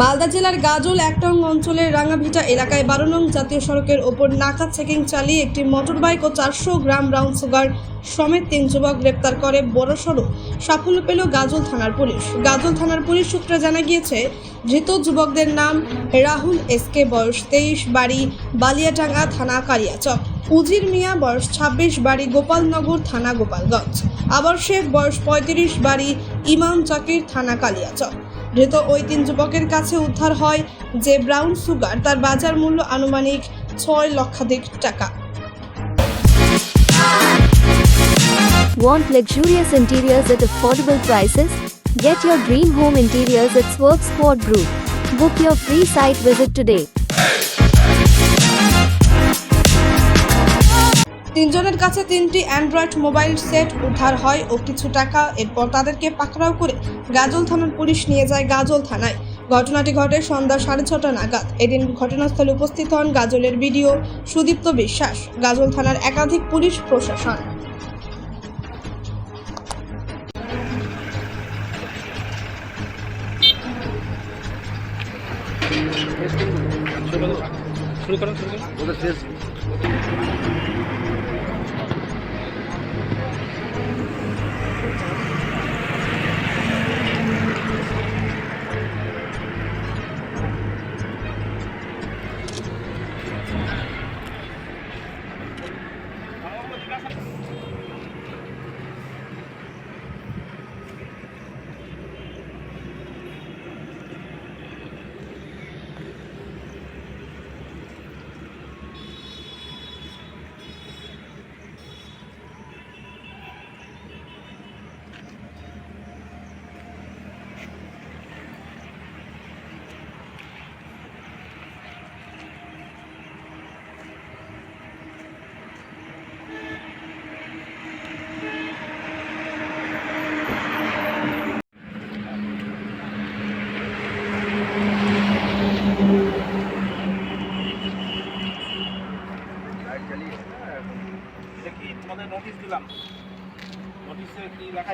মালদা জেলার গাজল এক নং অঞ্চলের রাঙাভিটা এলাকায় বারো নং জাতীয় সড়কের ওপর নাকা চেকিং চালিয়ে একটি মোটরবাইক ও চারশো গ্রাম ব্রাউন সুগার সমেত তিন যুবক গ্রেপ্তার করে বড়সড় সাফল্য পেল গাজল থানার পুলিশ। গাজল থানার পুলিশ সূত্রে জানা গিয়েছে, ধৃত যুবকদের নাম রাহুল এসকে বয়স তেইশ, বাড়ি বালিয়াটাঙ্গা, থানা কালিয়াচক। উজির মিয়া, বয়স ছাব্বিশ, বাড়ি গোপালনগর, থানা গোপালগঞ্জ। আবার শেখ, বয়স পঁয়ত্রিশ, বাড়ি ইমাম চাকির, থানা কালিয়াচক। ধৃত ওই তিন যুবকের কাছে উদ্ধার হয় যে ব্রাউন সুগার তার বাজার মূল্য আনুমানিক ছয় লক্ষাধিক টাকা Want luxurious interiors at affordable prices? Get your dream home interiors at Swerve Sport Group. Book your free site visit today. তিনজনের কাছে তিনটি অ্যান্ড্রয়েড মোবাইল সেট উদ্ধার হয় ও কিছু টাকা এরপর তাদেরকে পাকড়াও করে গাজল থানার পুলিশ নিয়ে যায় গাজল থানায়। ঘটনাটি ঘটে সন্ধ্যা সাড়ে ছটা নাগাদ। এদিন ঘটনাস্থলে উপস্থিত হন গাজলের বিডিও সুদীপ্ত বিশ্বাস গাজল থানার একাধিক পুলিশ প্রশাসন। শুরু করুন শুরু করুন। কি তোমাদের নোটিশ দিলাম? নোটিশে কি লেখা